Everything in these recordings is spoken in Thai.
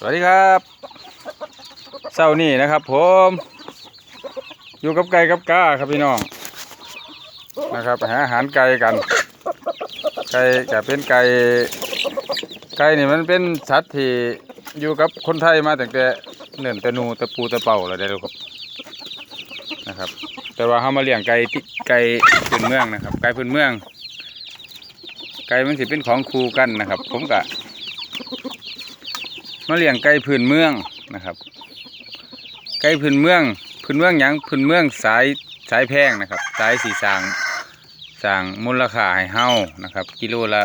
สวัสดีครับเช้านี้นะครับ ผม อยู่กับไก่กับกาครับพี่น้องนะครับหาอาหารไก่กัน ไก่จะเป็นไก่ไก่นี่มันเป็นสัตว์ที่อยู่กับคนไทยมาตั้งแต่เนิ่นแต่นูแต่ปูแต่เป่าแล้วได้อครับนะครับ แต่ว่าเขามาเลี้ยงไก่ที่ไก่พื้นเมืองนะครับไก่พื้นเมือง ไก่มันสิเป็นของคู่กันนะครับ ผมกะ มาเลี้ยงไก่พื้นเมืองนะครับ ไก่พื้นเมืองพื้นเมืองหยังพื้นเมืองสายสายแพงนะครับ สายสีสางสางมูลค่าให้เฮานะครับ กิโลละ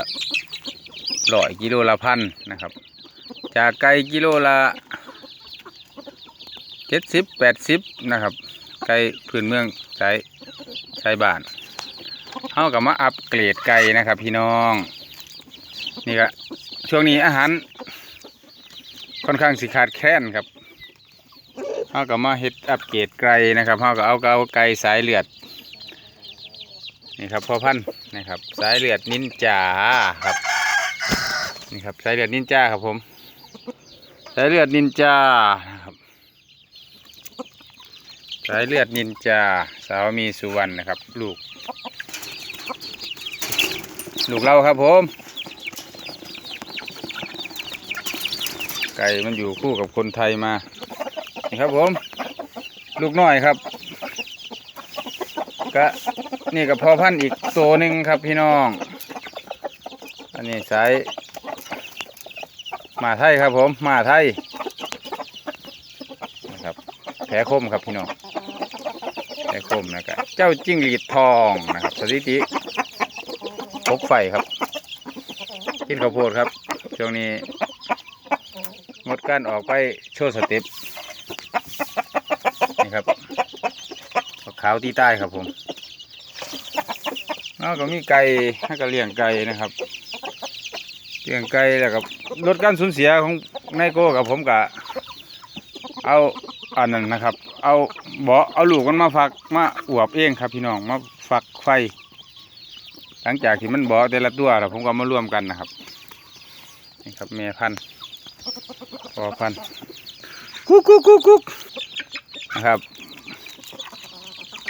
ร้อยกิโลละพันนะครับ จากไก่กิโลละเจ็ดสิบแปดสิบนะครับไก่พื้นเมืองสายสายบ้านเฮากับมาอัปเกรดไก่นะครับ พี่น้องนี่ก็ช่วงนี้อาหาร ค่อนข้างสิขาดแคลนครับเฮาก็มาเฮ็ดอัปเกรดไก่นะครับเฮาก็เอาเอาไก่สายเลือดนี่ครับพ่อพันธุ์นะครับ สายเลือดนินจาครับนี่ครับสายเลือดนินจาครับผม สายเลือดนินจาครับสายเลือดนินจาสาวมีสุวรรณนะครับ ลูก ลูกเราครับผม ไก่มันอยู่คู่กับคนไทยมา นี่ครับผม ลูกน้อยครับ ก็นี่กับพ่อพันธุ์อีกตัวหนึ่งครับพี่น้อง อันนี้สายหมาไทยครับผมหมาไทยนะครับแผลคมครับพี่น้องแผลคมนะครับเจ้าจิ้งหรีดทองนะครับสถิติพกไฟครับ กินข้าวโพดครับ ช่วงนี้ การออกไปโชว์สเต็ปนี่ครับขาวตีใต้ครับผมแล้วก็มีไก่ให้ก็เลี้ยงไก่นะครับเลี้ยงไก่แล้วก็ลดการสูญเสียของนายโก้กับผมกะเอาอันนั้นนะครับ เอาเบาะเอาลูกมันมาฝักมาอวบเองครับพี่น้องมาฝักไฟ หลังจากที่มันเบาะแต่ละตัวแล้วผมก็มารวมกันนะครับนี่ครับแม่พันธุ์ พอพันกุ๊กกุ๊กกุ๊กกุ๊กนะครับ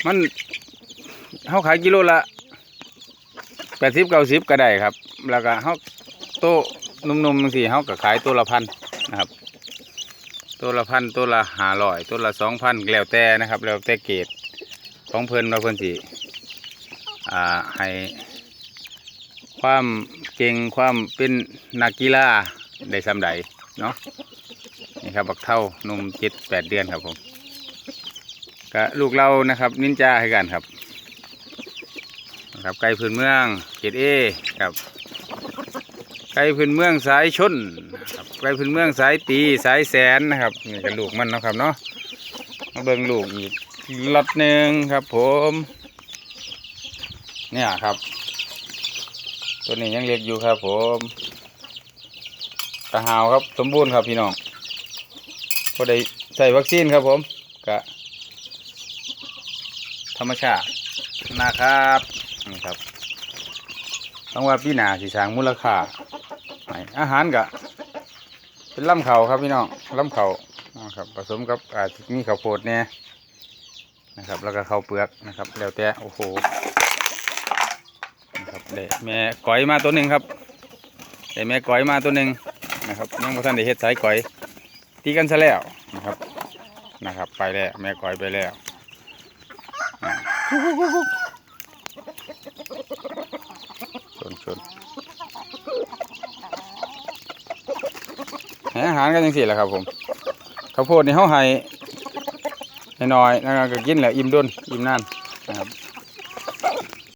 มันเขาขายกิโลละแปดสิบเก้าสิบก็ได้ครับ แล้วก็เขาโตะนุ่มๆบางทีเขาก็ขายตัวละพันนะครับ ตัวละพันตัวละหาร้อย ตัวละสองพันแล้วแต่นะครับ แล้วแต่เกรดของเพิ่นว่าเพิ่นสิอ่าให้ความเก่งความเป็นนักกีฬา ได้สำใดเนาะนี่ครับบักเท่านมเจ็ดแปดเดือนครับผมก็ลูกเรานะครับ นินจาให้กันครับนะครับไก่พื้นเมืองเกรดเอครับไก่พื้นเมืองสายชนครับไก่พื้นเมืองสายตีสายแสนนะครับนี่ก็ลูกมันนะครับเนาะมาเบิ่งลูกอีกล็อตหนึ่งครับ ผม เนี่ยครับ ตัวนี้ยังเล็กอยู่ครับผม ตะหาวครับสมบูรณ์ครับพี่น้องพอได้ใส่วัคซีนครับผมกะธรรมชาตินะครับนี่ครับต้องว่าพี่หนาสีสางมูลค่าอาหารกะเป็นล่ำเขาครับพี่น้องล่ำเขานะครับผสมกับอาจมีข้าวโพดเนี่ยนะครับ แล้วก็ข้าวเปลือกนะครับ แล้วแต่โอ้โหนะครับเด็แม่ก้อยมาตัวหนึ่งครับเด็แม่ก้อยมาตัวหนึ่ง นะครับยังพอท่านได้เฮ็ดสายก่อยตีกันซะแล้วนะครับนะครับ ไปแล้วแม่ก่อยไปแล้วชนชนให้อาหารกันจังสี่แหละครับผมข้าวโพดนี่เขาให้ให้น้อยนะครับก็กินแหละอิ่มด้นอิ่มนาน